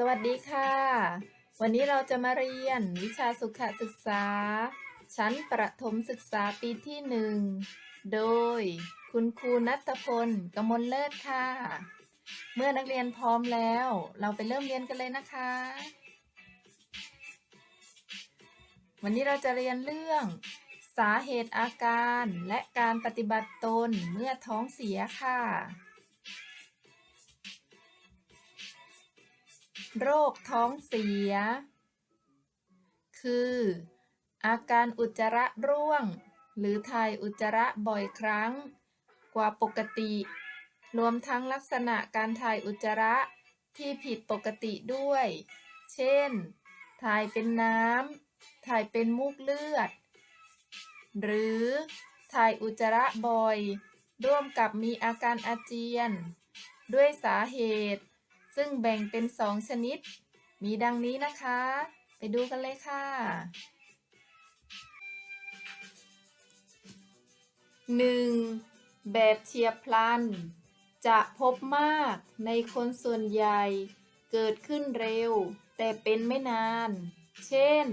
สวัสดีค่ะ วันนี้เราจะมาเรียนวิชาสุขศึกษา ชั้นประถมศึกษาปีที่หนึ่งโดยคุณครูนัทพลกมลเลิศค่ะ เมื่อนักเรียนพร้อมแล้ว เราไปเริ่มเรียนกันเลยนะคะ วันนี้เราจะเรียนเรื่อง สาเหตุอาการและการปฏิบัติตนเมื่อท้องเสียค่ะ โรคท้องเสีย คือ อาการอุจจาระร่วง หรือถ่ายอุจจาระบ่อยครั้ง กว่าปกติ รวมทั้งลักษณะการถ่ายอุจจาระที่ผิดปกติด้วย เช่น ถ่ายเป็นน้ำ ถ่ายเป็นมูกเลือด หรือถ่ายอุจจาระบ่อย ร่วมกับมีอาการอาเจียน ด้วยสาเหตุ ซึ่งแบ่งเป็นสองชนิด มีดังนี้นะคะ ไปดูกันเลยค่ะ 1. แบบเฉียบพลัน จะพบมากในคนส่วนใหญ่ เกิดขึ้นเร็ว แต่เป็นไม่นาน เช่น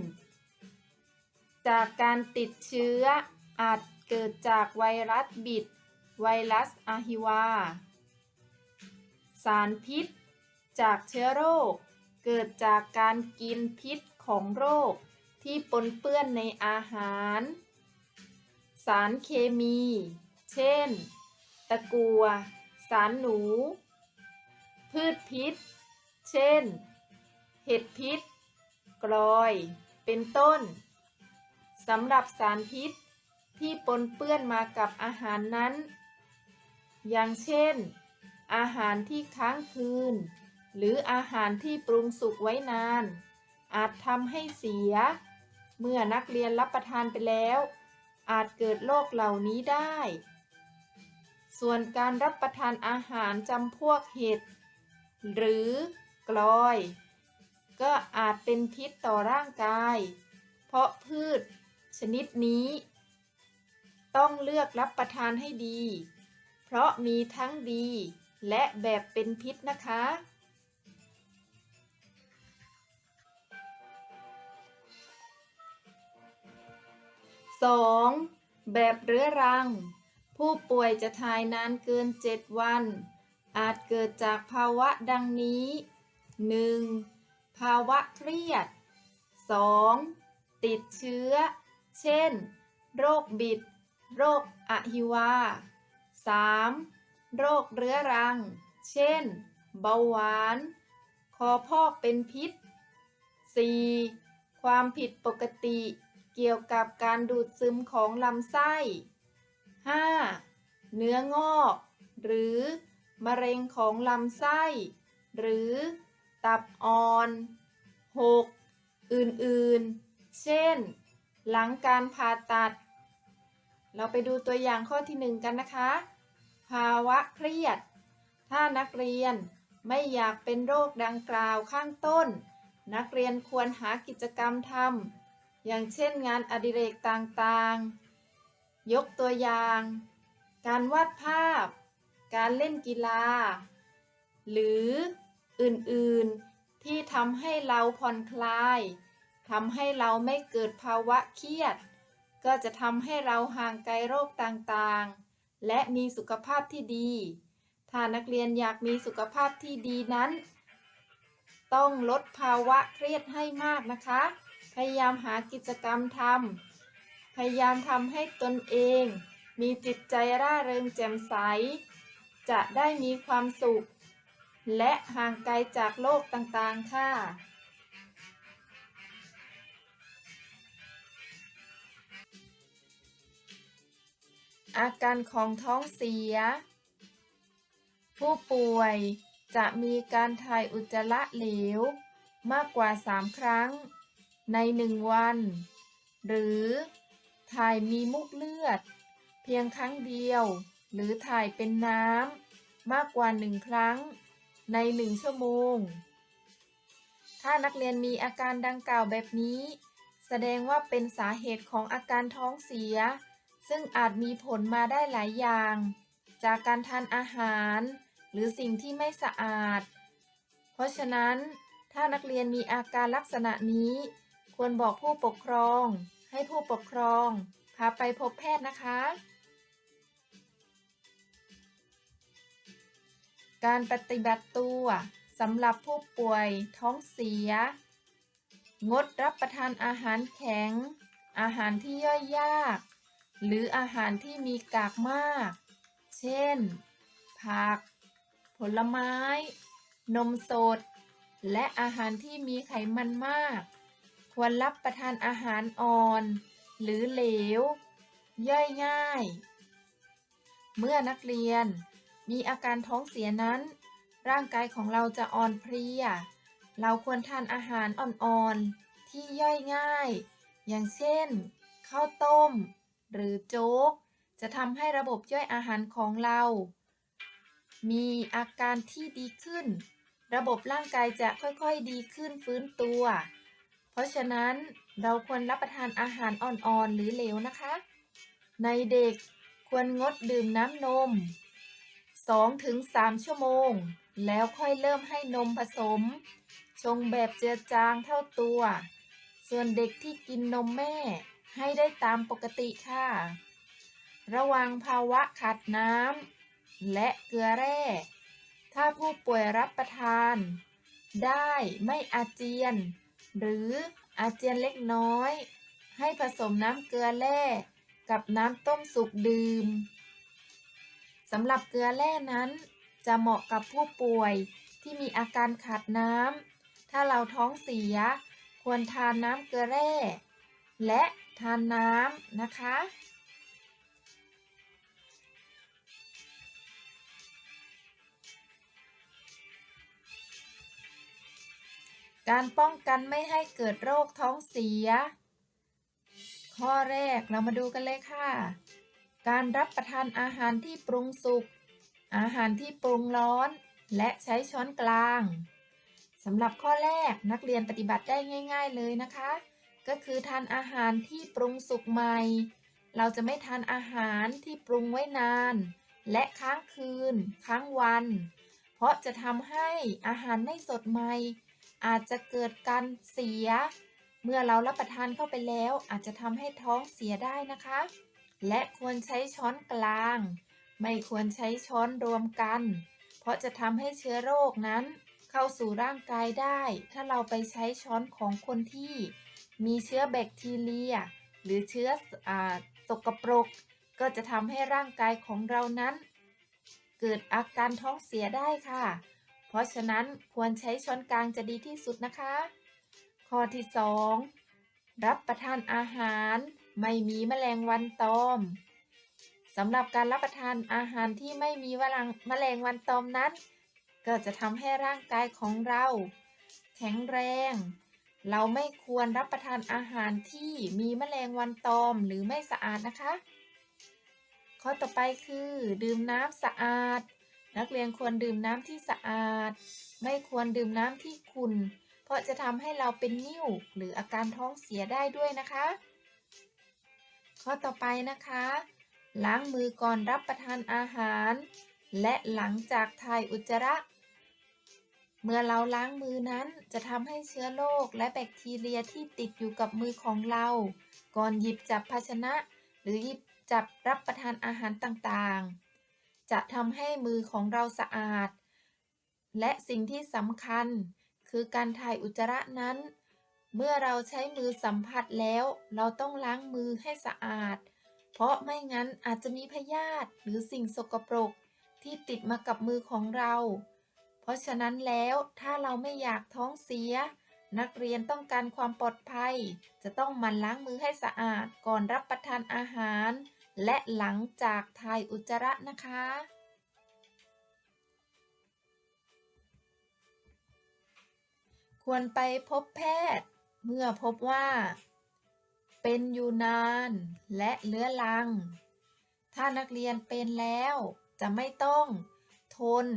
จากการติดเชื้อ อาจเกิดจากไวรัสบิด ไวรัสอะฮิวา สารพิษ จากเชื้อโรค เกิดจากการกินพิษของโรค ที่ปนเปื้อนในอาหาร สารเคมี เช่น ตะกัว สารหนู พืชพิษ เช่น เห็ดพิษกรอย เป็นต้นสำหรับสารพิษที่ปนเปื้อนมากับอาหารนั้น อย่างเช่น อาหารที่ค้างคืน หรืออาหารที่ปรุงสุกไว้นาน อาจทำให้เสีย เมื่อนักเรียนรับประทานไปแล้ว อาจเกิดโรคเหล่านี้ได้ ส่วนการรับประทานอาหารจำพวกเห็ดหรือกลอย ก็อาจเป็นพิษต่อร่างกาย เพราะพืชชนิดนี้ ต้องเลือกรับประทานให้ดี เพราะมีทั้งดีและแบบเป็นพิษนะคะ 2. แบบเรื้อรัง ผู้ป่วยจะทายนานเกิน 7 วัน อาจเกิดจากภาวะดังนี้ 1. ภาวะเครียด 2. ติดเชื้อ เช่น โรคบิด โรคอะฮิวา 3. โรคเรื้อรัง เช่น เบาหวาน คอพอกเป็นพิษ 4. ความผิดปกติ เกี่ยวกับการดูดซึมของลำไส้ 5. เนื้องอก หรือมะเร็งของลำไส้ หรือตับอ่อน 6. อื่นๆ เช่น หลังการผ่าตัด เราไปดูตัวอย่างข้อที่หนึ่งกันนะคะ ภาวะเครียด ถ้านักเรียนไม่อยากเป็นโรคดังกล่าวข้างต้น นักเรียนควรหากิจกรรมทำ อย่างเช่นงานอดิเรกต่างๆ ยกตัวอย่าง การวาดภาพ การเล่นกีฬา หรืออื่นๆที่ทำให้เราผ่อนคลายทำให้เราไม่เกิดภาวะเครียด ก็จะทำให้เราห่างไกลโรคต่างๆ และมีสุขภาพที่ดี ถ้านักเรียนอยากมีสุขภาพที่ดีนั้น ต้องลดภาวะเครียดให้มากนะคะ พยายามหากิจกรรมทำพยายามทำให้ตนเอง มีจิตใจร่าเริงแจ่มใส จะได้มีความสุข และห่างไกลจากโลกต่างๆ ค่ะอาการของท้องเสีย ผู้ป่วยจะมีการถ่ายอุจจาระเหลว มากกว่า 3 ครั้ง ใน1วัน หรือถ่ายมีมุกเลือด เพียงครั้งเดียว หรือถ่ายเป็นน้ำมากกว่า1ครั้ง ใน1ชั่วโมง ถ้านักเรียนมีอาการดังกล่าวแบบนี้ แสดงว่าเป็นสาเหตุของอาการท้องเสีย ซึ่งอาจมีผลมาได้หลายอย่าง จากการทานอาหาร หรือสิ่งที่ไม่สะอาด เพราะฉะนั้น ถ้านักเรียนมีอาการลักษณะนี้ ควรบอกผู้ปกครอง ให้ผู้ปกครอง พาไปพบแพทย์นะคะ การปฏิบัติตัวสำหรับผู้ป่วยท้องเสีย งดรับประทานอาหารแข็ง อาหารที่ย่อยยาก หรืออาหารที่มีกากมาก เช่น ผัก ผลไม้ นมสด และอาหารที่มีไขมันมาก ควรรับประทานอาหารอ่อน หรือเหลว ย่อยง่าย เมื่อนักเรียนมีอาการท้องเสียนั้น ร่างกายของเราจะอ่อนเพลีย เราควรทานอาหารอ่อนๆ ที่ย่อยง่าย อย่างเช่น ข้าวต้ม หรือโจ๊ก จะทำให้ระบบย่อยอาหารของเรา มีอาการที่ดีขึ้น ระบบร่างกายจะค่อยๆดีขึ้นฟื้นตัว เพราะฉะนั้นเราควรรับประทานอาหารอ่อนๆ หรือเหลวนะคะ ในเด็กควรงดดื่มน้ำนม 2-3 ชั่วโมง แล้วค่อยเริ่มให้นมผสม ชงแบบเจือจางเท่าตัว ส่วนเด็กที่กินนมแม่ ให้ได้ตามปกติค่ะ ระวังภาวะขาดน้ำและเกลือแร่ ถ้าผู้ป่วยรับประทาน ได้ไม่อาเจียน หรืออาเจียนเล็กน้อย ให้ผสมน้ำเกลือแร่กับน้ำต้มสุกดื่มสำหรับเกลือแร่นั้น จะเหมาะกับผู้ป่วยที่มีอาการขาดน้ำ ถ้าเราท้องเสีย ควรทานน้ำเกลือแร่ และทานน้ำนะคะ การป้องกันไม่ให้เกิดโรคท้องเสีย ข้อแรกเรามาดูกันเลยค่ะ การรับประทานอาหารที่ปรุงสุก อาหารที่ปรุงร้อน และใช้ช้อนกลางสำหรับข้อแรกนักเรียนปฏิบัติได้ง่าย ๆเลยนะคะ ก็คือทานอาหารที่ปรุงสุกใหม่ เราจะไม่ทานอาหารที่ปรุงไว้นาน และค้างคืน ค้างวัน เพราะจะทำให้อาหารไม่สดใหม่ อาจจะเกิดการเสีย เมื่อเรารับประทานเข้าไปแล้ว อาจจะทำให้ท้องเสียได้นะคะ และควรใช้ช้อนกลาง ไม่ควรใช้ช้อนรวมกัน เพราะจะทำให้เชื้อโรคนั้น เข้าสู่ร่างกายได้ ถ้าเราไปใช้ช้อนของคนที่ มีเชื้อแบคทีเรีย หรือเชื้ออสกปรก ก็จะทำให้ร่างกายของเรานั้น เกิดอาการท้องเสียได้ค่ะ ราะฉะนั้นควรใช้ช้อนกลางจะดีที่สุดนะคะ ข้อที่ 2 รับประทานอาหารไม่มีแมลงวันตอมสำหรับการรับประทานอาหารที่ไม่มีแมลงวันตอมนั้น ก็จะทำให้ร่างกายของเรา แข็งแรง เราไม่ควรรับประทานอาหารที่มีแมลงวันตอมหรือไม่สะอาดนะคะ ข้อต่อไปคือ ดื่มน้ำสะอาด นักเรียนควรดื่มน้ำที่สะอาด ไม่ควรดื่มน้ำที่ขุ่น เพราะจะทำให้เราเป็นนิ่วหรืออาการท้องเสียได้ด้วยนะคะ ข้อต่อไปนะคะ ล้างมือก่อนรับประทานอาหาร และหลังจากถ่ายอุจจาระ เมื่อเราล้างมือนั้นจะทำให้เชื้อโรคและแบคทีเรียที่ติดอยู่กับมือของเรา ก่อนหยิบจับภาชนะ หรือหยิบจับรับประทานอาหารต่างๆ จะทำให้มือของเราสะอาด และสิ่งที่สำคัญ คือการถ่ายอุจจาระนั้น เมื่อเราใช้มือสัมผัสแล้ว เราต้องล้างมือให้สะอาด เพราะไม่งั้นอาจจะมีพยาธิหรือสิ่งสกปรกที่ติดมากับมือของเรา เพราะฉะนั้นแล้วถ้าเราไม่อยากท้องเสีย นักเรียนต้องการความปลอดภัย จะต้องมันล้างมือให้สะอาดก่อนรับประทานอาหาร และหลังจากถ่ายอุจจาระนะคะ ควรไปพบแพทย์เมื่อพบว่า เป็นอยู่นานและเลื้อรัง ถ้านักเรียนเป็นแล้วจะไม่ต้องทน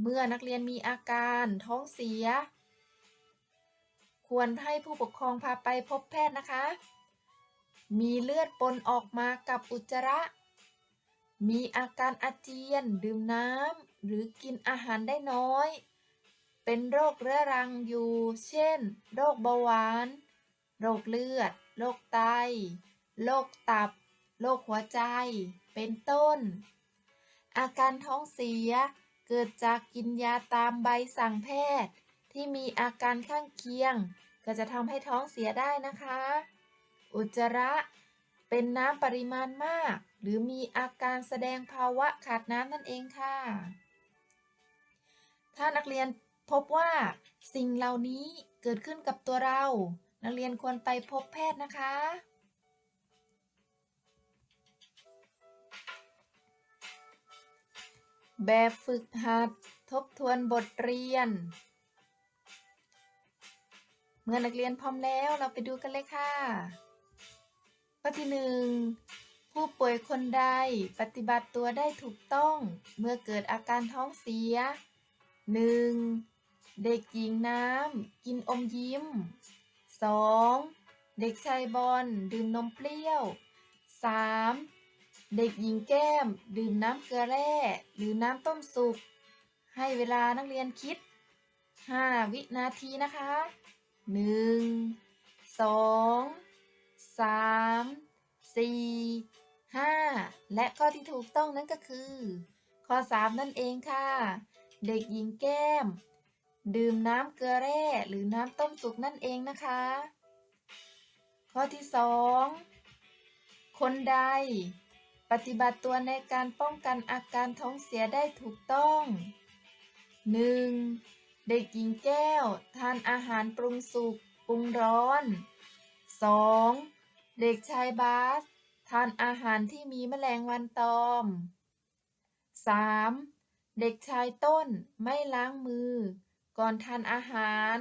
เมื่อนักเรียนมีอาการท้องเสีย ควรให้ผู้ปกครองพาไปพบแพทย์นะคะ มีเลือดปนออกมากับอุจจาระ มีอาการอาเจียน ดื่มน้ำ หรือกินอาหารได้น้อย เป็นโรคเรื้อรังอยู่ เช่น โรคเบาหวาน โรคเลือด โรคไต โรคตับ โรคหัวใจ เป็นต้น อาการท้องเสียเกิดจากกินยาตามใบสั่งแพทย์ ที่มีอาการข้างเคียง ก็จะทำให้ท้องเสียได้นะคะ อุจจาระเป็นน้ำปริมาณมาก หรือมีอาการแสดงภาวะขาดน้ำนั่นเองค่ะ ถ้านักเรียนพบว่าสิ่งเหล่านี้เกิดขึ้นกับตัวเรา นักเรียนควรไปพบแพทย์นะคะ แบบฝึกหัดทบทวนบทเรียน เมื่อนักเรียนพร้อมแล้วเราไปดูกันเลยค่ะ ข้อที่หนึ่งผู้ป่วยคนใดปฏิบัติตัวได้ถูกต้องเมื่อเกิดอาการท้องเสีย 1. เด็กหญิงน้ำกินอมยิ้ม 2. เด็กชายบอลดื่มนมเปรี้ยว 3. เด็กหญิงแก้มดื่มน้ำเกลือแร่หรือน้ำต้มสุก ให้เวลานักเรียนคิด 5 วินาทีนะคะ 1 2 3 4 5 และข้อที่ถูกต้องนั้นก็คือ ข้อ 3 นั่นเองค่ะ เด็กหญิงแก้ม ดื่มน้ำเกลือแร่หรือน้ำต้มสุกนั่นเองนะคะ ข้อที่2คนใด ปฏิบัติตัวในการป้องกันอาการท้องเสียได้ถูกต้อง 1. เด็กหญิงแก้ว ทานอาหารปรุงสุกปรุงร้อน 2. เด็กชายบาส ทานอาหารที่มีแมลงวันตอม 3. เด็กชายต้นไม่ล้างมือ ก่อนทานอาหาร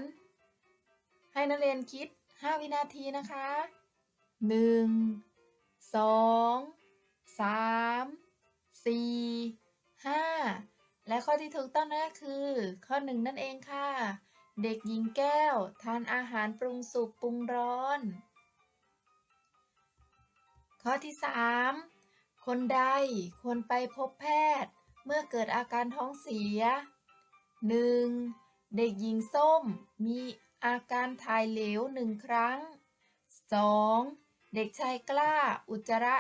ให้นักเรียนคิด 5 วินาทีนะคะ 1 2 3 4 5 และข้อที่ถูกต้องนั่นคือ ข้อ 1 นั่นเองค่ะ เด็กหญิงแก้ว ทานอาหารปรุงสุกปรุงร้อน ข้อที่ 3 คนใดควรไปพบแพทย์ เมื่อเกิดอาการท้องเสีย 1. เด็กหญิงส้มมีอาการถ่ายเหลวหนึ่งครั้ง 2. เด็กชายกล้าอุจจาระ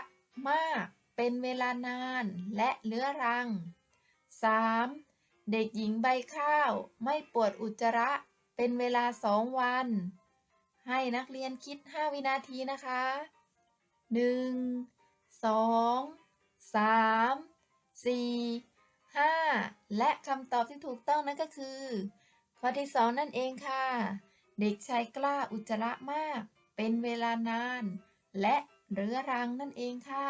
มากเป็นเวลานานและเลื้อรัง 3. เด็กหญิงใบข้าวไม่ปวดอุจจาระเป็นเวลาสองวัน ให้นักเรียนคิด 5 วินาทีนะคะ 1 2 3 4 5และคำตอบที่ถูกต้องนั่นก็คือ ข้อที่2นั่นเองค่ะ เด็กชายกล้าอุจจาระมาก เป็นเวลานาน และเรื้อรังนั่นเองค่ะ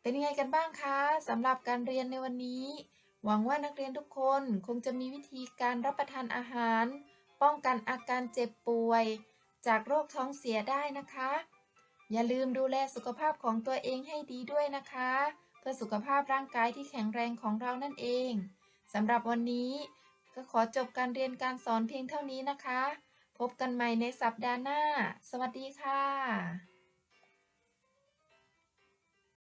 เป็นยังไงกันบ้างคะสำหรับการเรียนในวันนี้ หวังว่านักเรียนทุกคนคงจะมีวิธีการรับประทานอาหาร ป้องกันอาการเจ็บป่วย จากโรคท้องเสียได้นะคะ อย่าลืมดูแลสุขภาพของตัวเองให้ดีด้วยนะคะ เพื่อสุขภาพร่างกายที่แข็งแรงของเรานั่นเองสำหรับวันนี้ ก็ขอจบการเรียนการสอนเพียงเท่านี้นะคะ พบกันใหม่ในสัปดาห์หน้า สวัสดีค่ะ